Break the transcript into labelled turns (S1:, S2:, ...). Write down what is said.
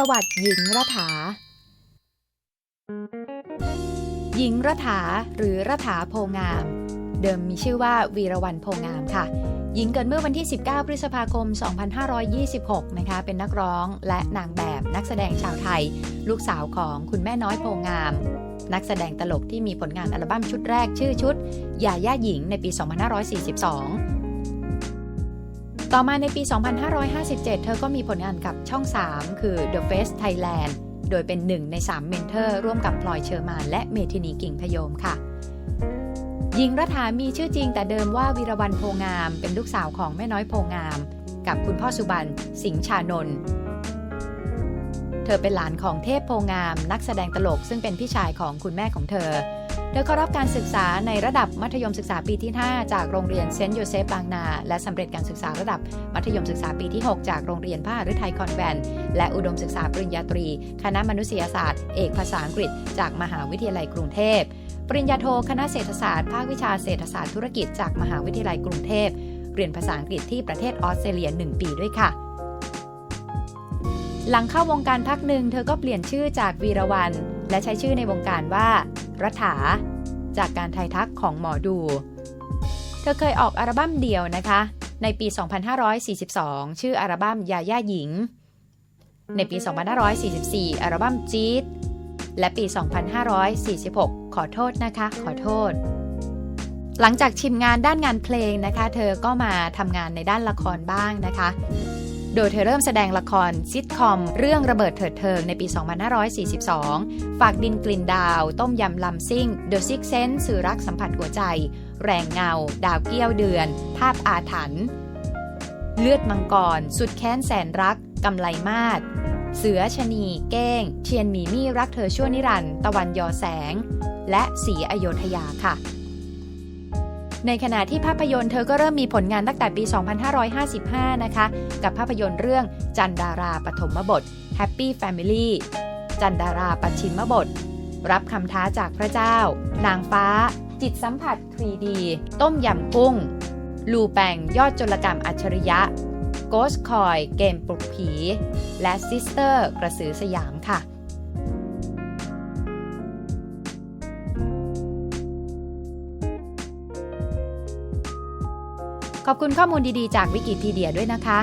S1: ประวัติหญิงรัฐา หญิงรัฐาหรือรัฐาโพงาม เดิมมีชื่อว่าวีรวรรณโพงามค่ะ หญิงเกิดเมื่อวันที่ 19 พฤษภาคม 2526 นะคะ เป็นนักร้องและนางแบบนักแสดงชาวไทย ลูกสาวของคุณแม่น้อยโพงาม นักแสดงตลกที่มีผลงานอัลบั้มชุดแรกชื่อชุดยาย่าหญิงในปี 2542 ต่อมาในปี 2557 เธอก็มีผลงานกับช่อง 3 คือ The Face Thailand โดยเป็นหนึ่งใน 3 เมนเทอร์ ร่วมกับพลอยเชอร์มานและเมทินีกิ่งพยมค่ะหญิงรัฐามีชื่อจริงแต่เดิมว่าวีรวรรณโพงาม เป็นลูกสาวของแม่น้อยโพงาม กับคุณพ่อสุบันสิงห์ชานนท์ เธอเป็นหลานของเทพโพงาม นักแสดงตลกซึ่งเป็นพี่ชายของคุณแม่ของเธอ เธอเข้ารับการศึกษาในระดับมัธยมศึกษาปีที่ 5 จากโรงเรียนเซนต์โยเซฟบางนา และสำเร็จการศึกษาระดับมัธยมศึกษาปีที่ 6 จากโรงเรียนพระฤทัยคอนแวนต์และอุดมศึกษาปริญญาตรี คณะมนุษยศาสตร์ เอกภาษาอังกฤษ จากมหาวิทยาลัยกรุงเทพปริญญาโทคณะเศรษฐศาสตร์ภาควิชาเศรษฐศาสตร์ธุรกิจจากมหาวิทยาลัยกรุงเทพเรียนภาษาอังกฤษที่ประเทศออสเตรเลีย 1 ปีด้วยค่ะ หลังเข้าวงการพักหนึ่งเธอก็เปลี่ยนชื่อจากวีรวรรณและใช้ชื่อในวงการว่า รัฐา จากการไทยทักของหมอดู เธอเคยออกอัลบั้มเดี่ยวนะคะ ในปี 2542 ชื่ออัลบั้มยาย่าหญิง ในปี 2544 อัลบั้มจี๊ดและปี 2546 ขอโทษนะคะ ขอโทษ หลังจากชิมงานด้านงานเพลงนะคะ เธอก็มาทำงานในด้านละครบ้างนะคะ โดยเธอเริ่มแสดงละครซิทคอม เรื่องระเบิดเถิดเทิงในปี 2542 ฝากดินกลิ่นดาว ต้มยำลำซิ่ง The Six Sense สื่อรักสัมผัสหัวใจ แรงเงา ดาวเกี้ยวเดือน ภาพอาถรรพ์เลือดมังกร สุดแค้นแสนรัก กำไลมาศเสือชะนี เก้ง เทียนหมีมี่รักเธอชั่วนิรันดร์ตะวันยอแสง และสีอโยธยาค่ะ ในขณะที่ภาพยนตร์เธอก็เริ่มมีผลงานตั้งแต่ปี 2555 นะคะ กับภาพยนตร์เรื่องจันดาราปฐมบท Happy Family จันดาราปชิมบท รับคำท้าจากพระเจ้า นางฟ้า จิตสัมผัส 3D ต้มยำกุ้ง ลูแปงยอดจลกรรมอัจฉริยะ Ghost Coin เกมปลุกผี และ Sister กระสือสยามค่ะ ขอบคุณข้อมูลดีๆจากวิกิพีเดียด้วยนะคะ